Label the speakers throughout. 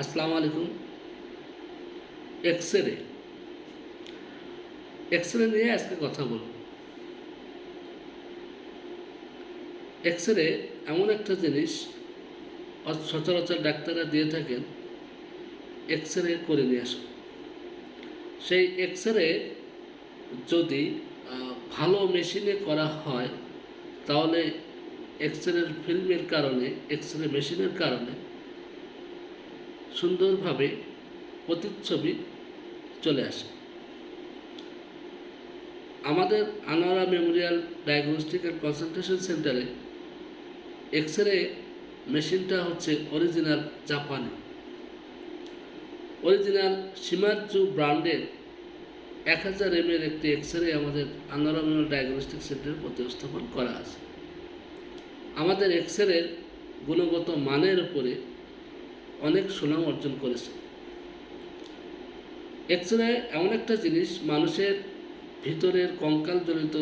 Speaker 1: আসসালামু আলাইকুম। X ray X ray নিয়ে আজকে কথা বলব। এক্স রে এমন একটা জিনিস সচরাচর ডাক্তাররা দিয়ে থাকেন এক্স রে করে নিয়ে আসুন সেই এক্স রে যদি ভালো মেশিনে করা হয়, তাহলে এক্স রের ফিল্মের কারণে এক্স রে মেশিনের কারণে সুন্দরভাবে প্রতিচ্ছবি চলে আসে। আমাদের Anwara memorial diagnostic and consultation সেন্টারে এক্স রে মেশিনটা হচ্ছে অরিজিনাল জাপানি। অরিজিনাল সিমাজু ব্র্যান্ডের এক হাজার এম এর একটি এক্স রে আমাদের আনোয়ারা মেমোরিয়াল ডায়াগনস্টিক সেন্টারে প্রতিস্থাপন করা আছে। আমাদের এক্স রের গুণগত মানের উপরে অনেক সুনাম অর্জন করেছে। এক্স রে এমন একটা জিনিস, মানুষের ভিতরের কঙ্কালজনিত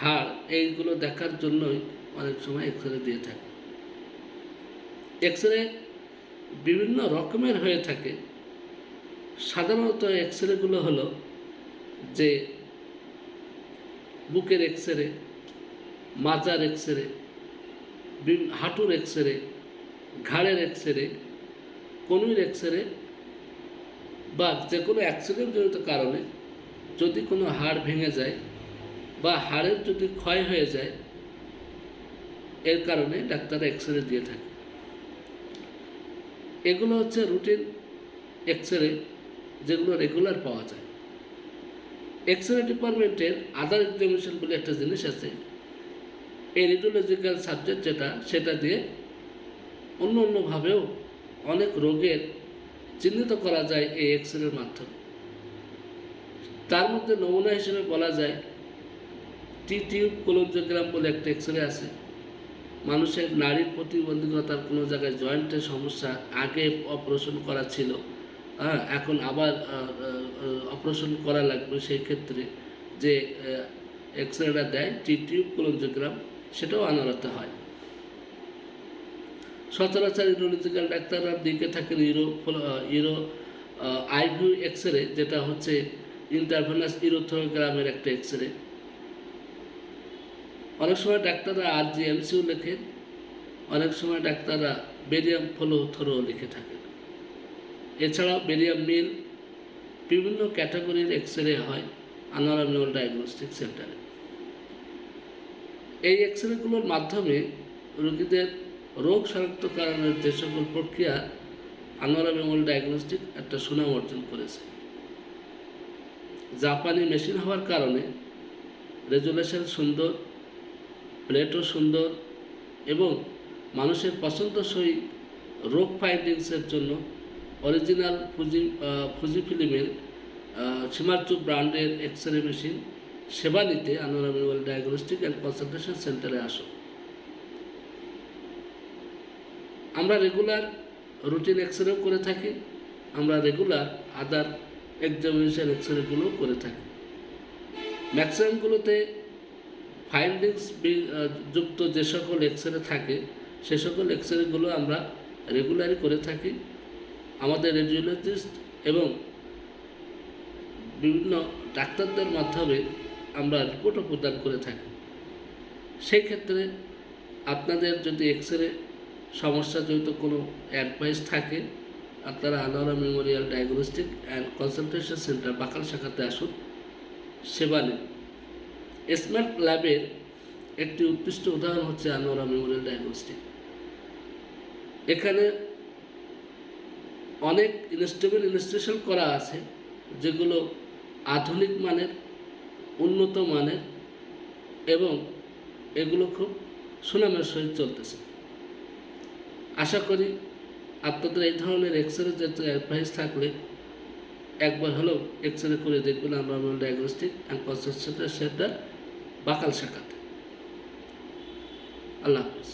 Speaker 1: হাড়, এইগুলো দেখার জন্যই অনেক সময় এক্স রে দিয়ে থাকে। এক্স রে বিভিন্ন রকমের হয়ে থাকে। সাধারণত এক্স রেগুলো হলো যে বুকের এক্স রে মাজার এক্স রে হাঁটুর এক্স রে ঘাড়ের এক্সরে কনুইর এক্স বা যে কোনো অ্যাক্সিডেন্টজনিত কারণে যদি কোনো হাড় ভেঙে যায় বা হাড়ের যদি ক্ষয় হয়ে যায়, এর কারণে ডাক্তার এক্স রে দিয়ে থাকে। এগুলো হচ্ছে রুটিন এক্সরে যেগুলো রেগুলার পাওয়া যায়। এক্স রে ডিপার্টমেন্টের আদার এক্সামিনেশন বলে একটা জিনিস আছে। এই রেডিওলজিক্যাল সাবজেক্ট যেটা, সেটা দিয়ে অন্য অন্যভাবেও অনেক রোগের চিহ্নিত করা যায় এই এক্স রের মাধ্যমে। তার মধ্যে নমুনা হিসেবে বলা যায় টি টিউব কোলোজিওগ্রাম বলে একটা এক্স রে আছে। মানুষের নারীর প্রতিবন্ধকতার কোনো জায়গায় জয়েন্টের সমস্যা আগে অপারেশন করা ছিল। হ্যাঁ এখন আবার অপারেশন করা লাগবে সেই ক্ষেত্রে যে এক্স রেটা দেয় টি টিউব কোলোজিওগ্রাম সেটাও আনারাতে হয়। সচরাচর ইউরোলজিক্যাল ডাক্তাররা দিকে থাকেন ইউরো ইউরো আইভিউ এক্স রে যেটা হচ্ছে ইন্টারভেনাস ইউরোথোগ্রামের একটা এক্স রে অনেক সময় ডাক্তাররা আর জি এমসিও লেখেন অনেক সময় ডাক্তাররা বেরিয়াম ফলো থ্রো লিখে থাকেন। এছাড়াও বেরিয়াম মিল বিভিন্ন ক্যাটাগরির এক্স রে হয় আনোয়ারা মেমোরিয়াল ডায়াগনস্টিক সেন্টারে। এই এক্স রেগুলোর মাধ্যমে রোগীদের রোগ শনাক্তকরণের যে সকল প্রক্রিয়া আনোয়ারা মেমোরিয়াল ডায়াগনস্টিক একটা সুনাম অর্জন করেছে। জাপানি মেশিন হওয়ার কারণে রেজুলেশন সুন্দর, প্লেটও সুন্দর এবং মানুষের পছন্দসই রোগ ফাইন্ডিংসের জন্য অরিজিনাল ফুজি ফুজি ফিল্মের সীমার্চু ব্র্যান্ডের এক্স রে মেশিন সেবা নিতে Anwara memorial diagnostic and consultation সেন্টারে আসো আমরা রেগুলার রুটিন এক্স রেও করে থাকি, আমরা রেগুলার আদার এক্সামিনেশন এক্স রেগুলোও করে থাকি। ম্যাক্সিমামগুলোতে ফাইন্ডিংস যুক্ত যে সকল এক্স রে থাকে, সে সকল এক্স রেগুলো আমরা রেগুলারই করে থাকি। আমাদের রেডিওলজিস্ট এবং বিভিন্ন ডাক্তারদের মাধ্যমে আমরা রিপোর্টও প্রদান করে থাকি। সেই ক্ষেত্রে আপনাদের যদি এক্স রে সমস্যা জড়িত কোনো অ্যাডভাইস থাকে, আপনারা Anwara memorial diagnostic and consultation centre Bakal শাখাতে আসুন, সেবা নিন। স্মার্ট ল্যাবের একটি উৎকৃষ্ট উদাহরণ হচ্ছে আনোয়ারা মেমোরিয়াল ডায়াগনস্টিক এখানে অনেক ইনস্টেবল ইনস্টেশন করা আছে, যেগুলো আধুনিক মানের, উন্নত মানের এবং এগুলো খুব সুনামের সহিত চলতেছে। আশা করি আপনাদের এই ধরনের এক্সরে যাতে অ্যাডভাইস থাকলে একবার হলেও এক্সরে করে দেখবেন আমরা diagnostic and consultation centre Bakal শাখাতে। আল্লাহ হাফিজ।